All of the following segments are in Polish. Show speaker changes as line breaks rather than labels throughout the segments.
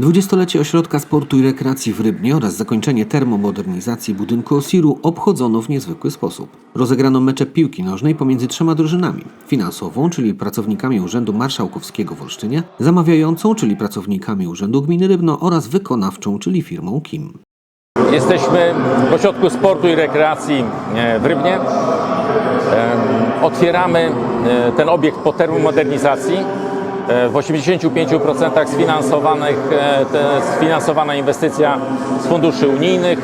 Dwudziestolecie Ośrodka Sportu i Rekreacji w Rybnie oraz zakończenie termomodernizacji budynku Osiru obchodzono w niezwykły sposób. Rozegrano mecze piłki nożnej pomiędzy trzema drużynami. Finansową, czyli pracownikami Urzędu Marszałkowskiego w Olsztynie, zamawiającą, czyli pracownikami Urzędu Gminy Rybno oraz wykonawczą, czyli firmą KIM.
Jesteśmy w Ośrodku Sportu i Rekreacji e, w Rybnie. Otwieramy e, ten obiekt po termomodernizacji. E, W 85% sfinansowanych, e, sfinansowana inwestycja z funduszy unijnych,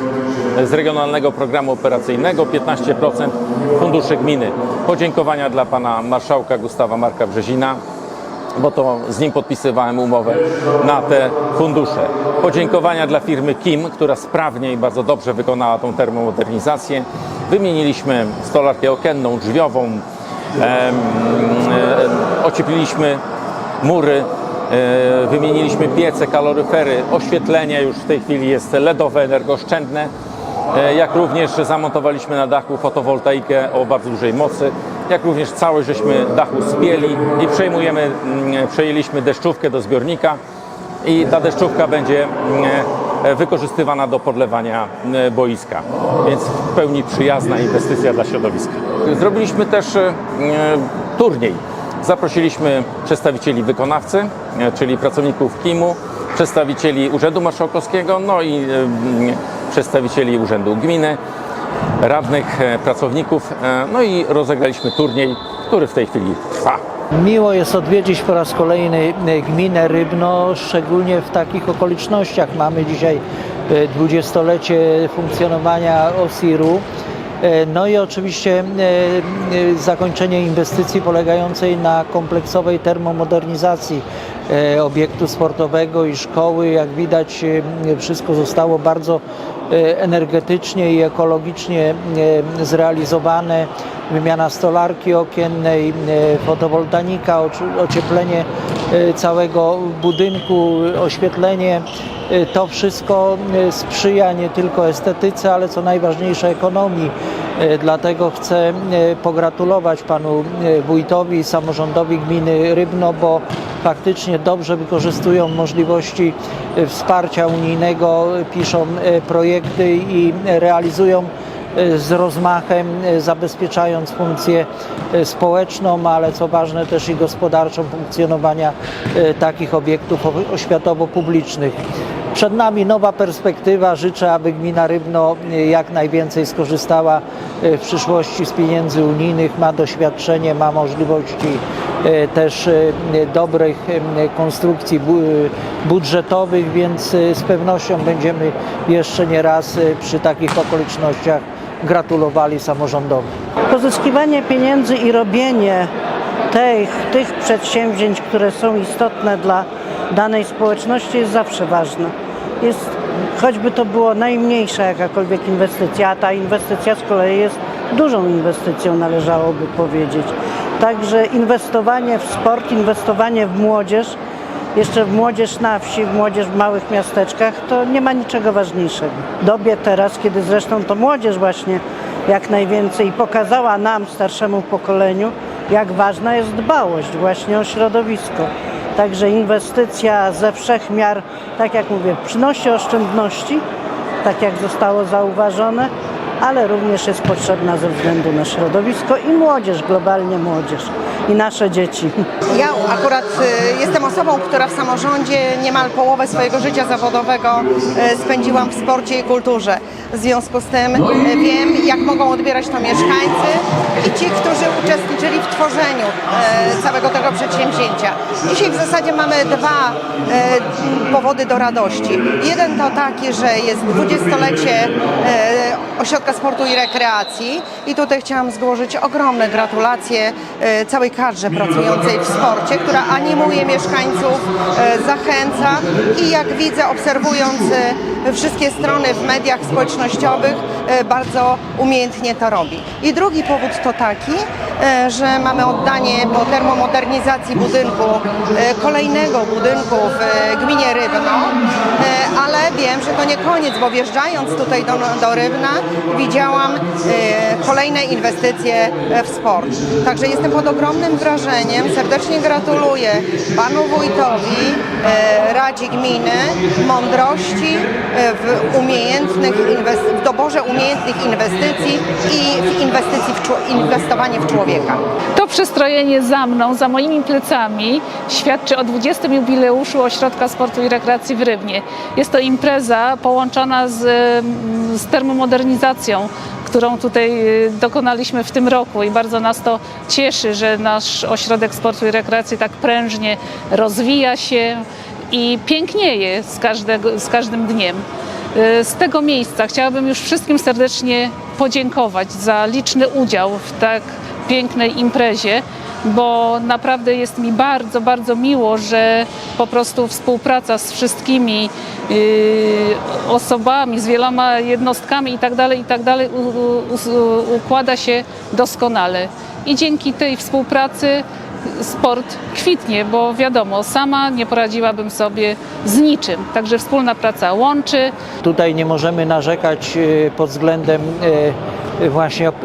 e, z Regionalnego Programu Operacyjnego, 15% funduszy gminy. Podziękowania dla pana marszałka Gustawa Marka Brzezina, bo to z nim podpisywałem umowę na te fundusze. Podziękowania dla firmy Kim, która sprawnie i bardzo dobrze wykonała tą termomodernizację. Wymieniliśmy stolarkę okienną, drzwiową, em, e, ociepliliśmy mury, e, wymieniliśmy piece, kaloryfery, oświetlenie już w tej chwili jest LEDowe, energooszczędne. E, jak również zamontowaliśmy na dachu fotowoltaikę o bardzo dużej mocy, jak również całość żeśmy dachu spieli i przejmujemy, mm, przejęliśmy deszczówkę do zbiornika i ta deszczówka będzie mm, e, wykorzystywana do podlewania mm, boiska, więc w pełni przyjazna inwestycja dla środowiska. Zrobiliśmy też e, turniej. Zaprosiliśmy przedstawicieli wykonawcy, e, czyli pracowników KIM-u, przedstawicieli Urzędu Marszałkowskiego, no i em, przedstawicieli Urzędu Gminy, radnych, e, pracowników, e, no i rozegraliśmy turniej, który w tej chwili trwa.
Miło jest odwiedzić po raz kolejny e, gminę Rybno, szczególnie w takich okolicznościach. Mamy dzisiaj e, dwudziestolecie funkcjonowania OSIR-u. E, No i oczywiście e, e, zakończenie inwestycji polegającej na kompleksowej termomodernizacji obiektu sportowego i szkoły. Jak widać e, wszystko zostało bardzo e, energetycznie i ekologicznie e, zrealizowane. Wymiana stolarki okiennej, e, fotowoltanika, ocieplenie e, całego budynku, oświetlenie. E, To wszystko e, sprzyja nie tylko estetyce, ale co najważniejsze ekonomii. E, Dlatego chcę e, pogratulować panu e, wójtowi samorządowi gminy Rybno, bo faktycznie dobrze wykorzystują możliwości e, wsparcia unijnego, piszą e, projekty i realizują e, z rozmachem, e, zabezpieczając funkcję e, społeczną, ale co ważne też i gospodarczą funkcjonowania e, takich obiektów oświatowo-publicznych. Przed nami nowa perspektywa. Życzę, aby gmina Rybno e, jak najwięcej skorzystała e, w przyszłości z pieniędzy unijnych, ma doświadczenie, ma możliwości e, też dobrych konstrukcji bu- budżetowych, więc z pewnością będziemy jeszcze nie raz przy takich okolicznościach gratulowali samorządowi.
Pozyskiwanie pieniędzy i robienie tych, tych przedsięwzięć, które są istotne dla danej społeczności jest zawsze ważne. Jest, choćby to było najmniejsza jakakolwiek inwestycja, a ta inwestycja z kolei jest dużą inwestycją, należałoby powiedzieć. Także inwestowanie w sport, inwestowanie w młodzież, jeszcze w młodzież na wsi, w młodzież w małych miasteczkach, to nie ma niczego ważniejszego. Dobie teraz, kiedy zresztą to młodzież właśnie jak najwięcej pokazała nam, starszemu pokoleniu, jak ważna jest dbałość właśnie o środowisko. Także inwestycja ze wszech miar, tak jak mówię, przynosi oszczędności, tak jak zostało zauważone, ale również jest potrzebna ze względu na środowisko i młodzież, globalnie młodzież i nasze dzieci.
Ja akurat y, jestem osobą, która w samorządzie niemal połowę swojego życia zawodowego y, spędziłam w sporcie i kulturze. W związku z tym y, wiem, jak mogą odbierać to mieszkańcy i ci, którzy uczestniczyli w tworzeniu całego tego przedsięwzięcia. Dzisiaj w zasadzie mamy dwa powody do radości. Jeden to taki, że jest dwudziestolecie Ośrodka Sportu i Rekreacji i tutaj chciałam złożyć ogromne gratulacje całej kadrze pracującej w sporcie, która animuje mieszkańców, e, zachęca i jak widzę, obserwując e, wszystkie strony w mediach społecznościowych, e, bardzo umiejętnie to robi. I drugi powód to taki, że mamy oddanie po termomodernizacji budynku, kolejnego budynku w gminie Rybno, ale wiem, że to nie koniec, bo wjeżdżając tutaj do, do Rybna widziałam kolejne inwestycje w sport. Także jestem pod ogromnym ogromnym wrażeniem serdecznie gratuluję panu wójtowi e, Radzie Gminy mądrości e, w umiejętnych w doborze umiejętnych inwestycji i w inwestycji w inwestowanie w człowieka.
To przystrojenie za mną, za moimi plecami świadczy o 20. jubileuszu Ośrodka Sportu i Rekreacji w Rybnie. Jest to impreza połączona z, mm, z termomodernizacją, którą tutaj y, dokonaliśmy w tym roku i bardzo nas to cieszy, że nasz Ośrodek Sportu i Rekreacji tak prężnie rozwija się i pięknieje z, każdego, z każdym dniem. Y, Z tego miejsca chciałabym już wszystkim serdecznie podziękować za liczny udział w tak pięknej imprezie, bo naprawdę jest mi bardzo, bardzo miło, że po prostu współpraca z wszystkimi y, osobami, z wieloma jednostkami i tak dalej, i tak układa się doskonale. I dzięki tej współpracy sport kwitnie, bo wiadomo, sama nie poradziłabym sobie z niczym. Także wspólna praca łączy.
Tutaj nie możemy narzekać e, pod względem e, właśnie op-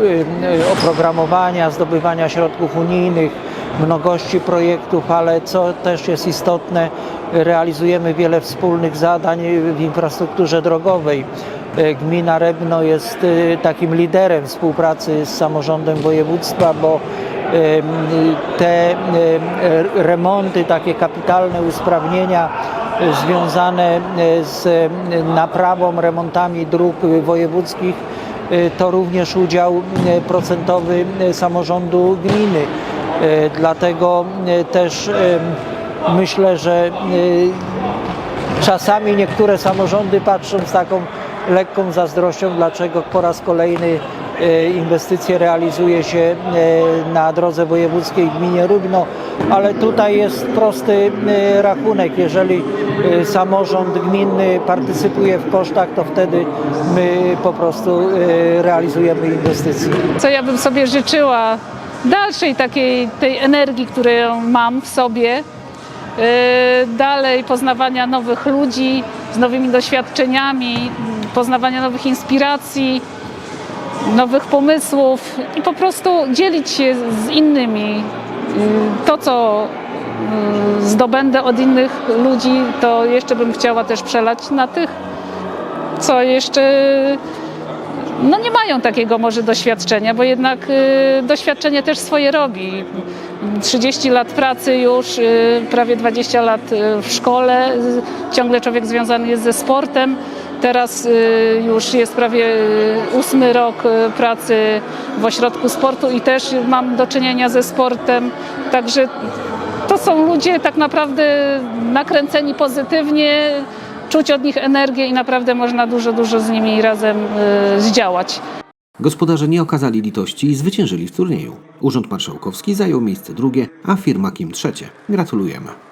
e, oprogramowania, zdobywania środków unijnych, mnogości projektów, ale co też jest istotne, realizujemy wiele wspólnych zadań w infrastrukturze drogowej. Gmina Rebno jest takim liderem współpracy z samorządem województwa, bo te em, remonty, takie kapitalne usprawnienia związane z naprawą, remontami dróg wojewódzkich to również udział e, procentowy e, samorządu gminy. Dlatego też myślę, że czasami niektóre samorządy patrzą z taką lekką zazdrością, dlaczego po raz kolejny inwestycje realizuje się na drodze wojewódzkiej w gminie Rybno, ale tutaj jest prosty rachunek. Jeżeli samorząd gminny partycypuje w kosztach, to wtedy my po prostu e, realizujemy inwestycje.
Co ja bym sobie życzyła dalszej takiej tej energii, którą mam w sobie, yy, dalej poznawania nowych ludzi z nowymi doświadczeniami, poznawania nowych inspiracji, nowych pomysłów i po prostu dzielić się z innymi. To, co zdobędę od innych ludzi, to jeszcze bym chciała też przelać na tych, co jeszcze no nie mają takiego może doświadczenia, bo jednak y, doświadczenie też swoje robi. 30 lat pracy już, y, prawie 20 lat y, w szkole, ciągle człowiek związany jest ze sportem. Teraz już jest prawie ósmy rok pracy w ośrodku sportu i też mam do czynienia ze sportem, także są ludzie tak naprawdę nakręceni pozytywnie, czuć od nich energię i naprawdę można dużo, dużo z nimi razem y, zdziałać.
Gospodarze nie okazali litości i zwyciężyli w turnieju. Urząd Marszałkowski zajął miejsce drugie, a firma Kim trzecie. Gratulujemy.